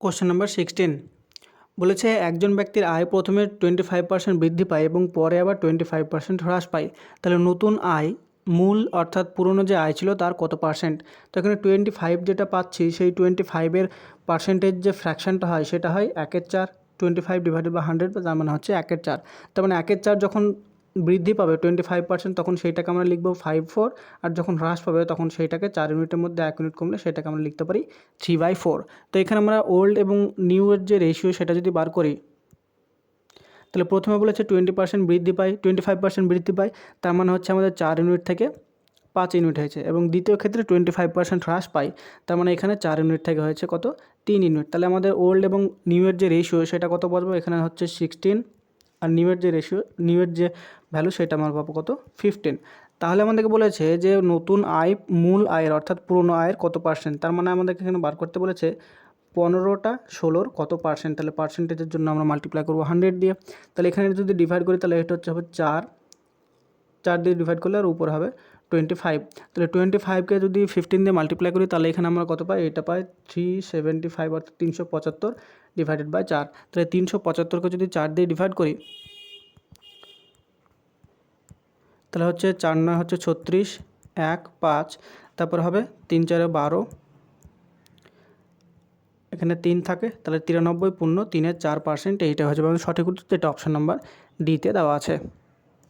Question number sixteen বলেছে, একজন ব্যক্তির আয় প্রথমে টোয়েন্টি ফাইভ পার্সেন্ট বৃদ্ধি পায় এবং পরে আবার টোয়েন্টি ফাইভ পার্সেন্ট হ্রাস পায়। তাহলে নতুন আয়, মূল অর্থাৎ পুরনো যে আয় ছিল তার কত পার্সেন্ট তো এখানে টোয়েন্টি ফাইভ যেটা পাচ্ছি, সেই টোয়েন্টি ফাইভের পার্সেন্টেজ যে ফ্র্যাকশনটা হয়, সেটা হয় একের চার। Twenty five divided by hundred তার মানে হচ্ছে একের চার। তার মানে একের চার যখন বৃদ্ধি পাবে টোয়েন্টি ফাইভ পার্সেন্ট তখন সেইটাকে আমরা লিখব ফাইভ ফোর আর যখন হ্রাস পাবে তখন সেইটাকে চার ইউনিটের মধ্যে এক ইউনিট কমলে সেটাকে আমরা লিখতে পারি থ্রি বাই ফোর তো এখানে আমরা ওল্ড এবং নিউ এর যে রেশিও সেটা যদি বার করি, তাহলে প্রথমে বলেছে টোয়েন্টি পার্সেন্ট বৃদ্ধি পায় টোয়েন্টি ফাইভ পার্সেন্ট বৃদ্ধি পায়, তার মানে হচ্ছে আমাদের চার ইউনিট থেকে পাঁচ ইউনিট হয়েছে, এবং দ্বিতীয় ক্ষেত্রে টোয়েন্টি ফাইভ পার্সেন্ট হ্রাস পায়, তার মানে এখানে চার ইউনিট থেকে হয়েছে কত? তিন ইউনিট তাহলে আমাদের ওল্ড এবং নিউ এর যে রেশিও সেটা কত বলব এখানে হচ্ছে সিক্সটিন আর নিউ এর যে রেশিও নিউ এর যে ভ্যালু সেটা আমার পাবো কত? ফিফটিন তাহলে আমাদেরকে বলেছে যে নতুন আয় মূল আয়ের, অর্থাৎ পুরনো আয়ের কত পার্সেন্ট তার মানে আমাদেরকে এখানে বার করতে বলেছে পনেরোটা ষোলোর কত পার্সেন্ট তাহলে পার্সেন্টেজের জন্য আমরা মাল্টিপ্লাই করব হান্ড্রেড দিয়ে। তাহলে এখানে যদি ডিভাইড করি, তাহলে এটা হচ্ছে হবে চার। চার দিয়ে ডিভাইড করলে আর উপর হবে টোয়েন্টি ফাইভ তাহলে টোয়েন্টি ফাইভকে যদি ফিফটিন দিয়ে মাল্টিপ্লাই করি, তাহলে এখানে আমরা কত পাই? এটা পাই থ্রি সেভেন্টি ফাইভ অর্থাৎ তিনশো পঁচাত্তর ডিভাইডেড বাই চার। তাহলে তিনশো পঁচাত্তরকে যদি চার দিয়ে ডিভাইড করি তাহলে হচ্ছে চার নয় হচ্ছে ছত্রিশ, এক, পাঁচ, তারপর হবে তিন, চারে বারো। এখানে তিন থাকে, তাহলে তিরানব্বই পূর্ণ তিনের চার পার্সেন্ট এইটা হচ্ছে আমাদের সঠিক উত্তর, যেটা অপশান নাম্বার ডিতে দেওয়া আছে।